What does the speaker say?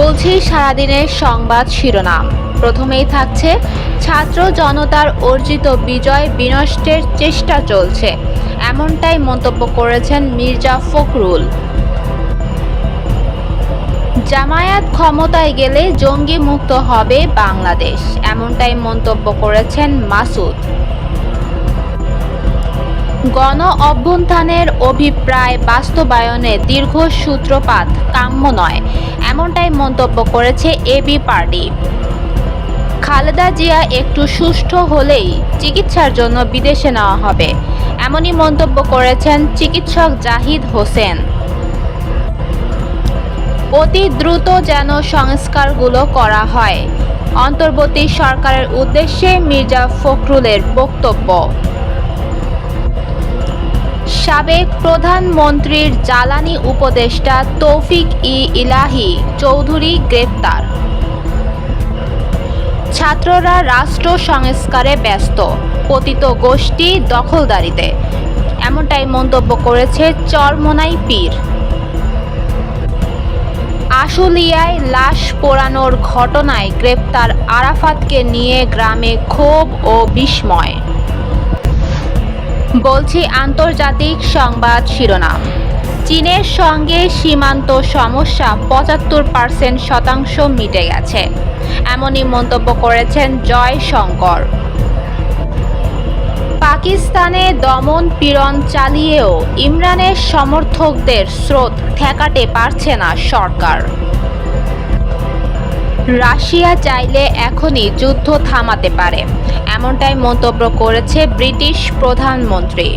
বলছি, সারাদিনের সংবাদ শিরোনাম। প্রথমেই থাকছে, ছাত্র জনতার অর্জিত বিজয় বিনষ্টের চেষ্টা চলছে। এমনটাই মন্তব্য করেছেন মির্জা ফখরুল। জামায়াত ক্ষমতায় গেলে জঙ্গি মুক্ত হবে বাংলাদেশ, এমনটাই মন্তব্য করেছেন মাসুদ। গণ অভ্যুত্থানের অভিপ্রায় বাস্তবায়নে দীর্ঘ সূত্রপাত কাম্য নয়, এমনটাই মন্তব্য করেছে এবি পার্টি। খালেদা জিয়া একটু সুষ্ঠু হলেই চিকিৎসার জন্য বিদেশে নেওয়া হবে, এমনই মন্তব্য করেছেন চিকিৎসক জাহিদ হোসেন। অতি দ্রুত যেন সংস্কারগুলো করা হয়, অন্তর্বর্তী সরকারের উদ্দেশ্যে মির্জা ফখরুলের বক্তব্য। সাবেক প্রধানমন্ত্রীর জ্বালানি উপদেষ্টা তৌফিক ই ইলাহি চৌধুরী গ্রেপ্তার। ছাত্ররা রাষ্ট্র সংস্কারে ব্যস্ত, পতিত গোষ্ঠী দখলদারিতে। এমনটাই মন্তব্য করেছে চরমোনাই পীর। আশুলিয়ায় লাশ পোড়ানোর ঘটনায় গ্রেপ্তার আরাফাতকে নিয়ে গ্রামে ক্ষোভ ও বিস্ময়। বলছি আন্তর্জাতিক সংবাদ শিরোনাম। চীনের সঙ্গে সীমান্ত সমস্যা পঁচাত্তর পার্সেন্ট শতাংশ মিটে গেছে। এমনই মন্তব্য করেছেন জয় শঙ্কর। পাকিস্তানে দমন পীড়ন চালিয়েও ইমরানের সমর্থকদের স্রোত ঠেকাতে পারছে না সরকার। রাশিয়া চাইলে এখনই যুদ্ধ থামাতে পারে। এমনটাই মন্তব্য করেছে ব্রিটিশ প্রধানমন্ত্রী।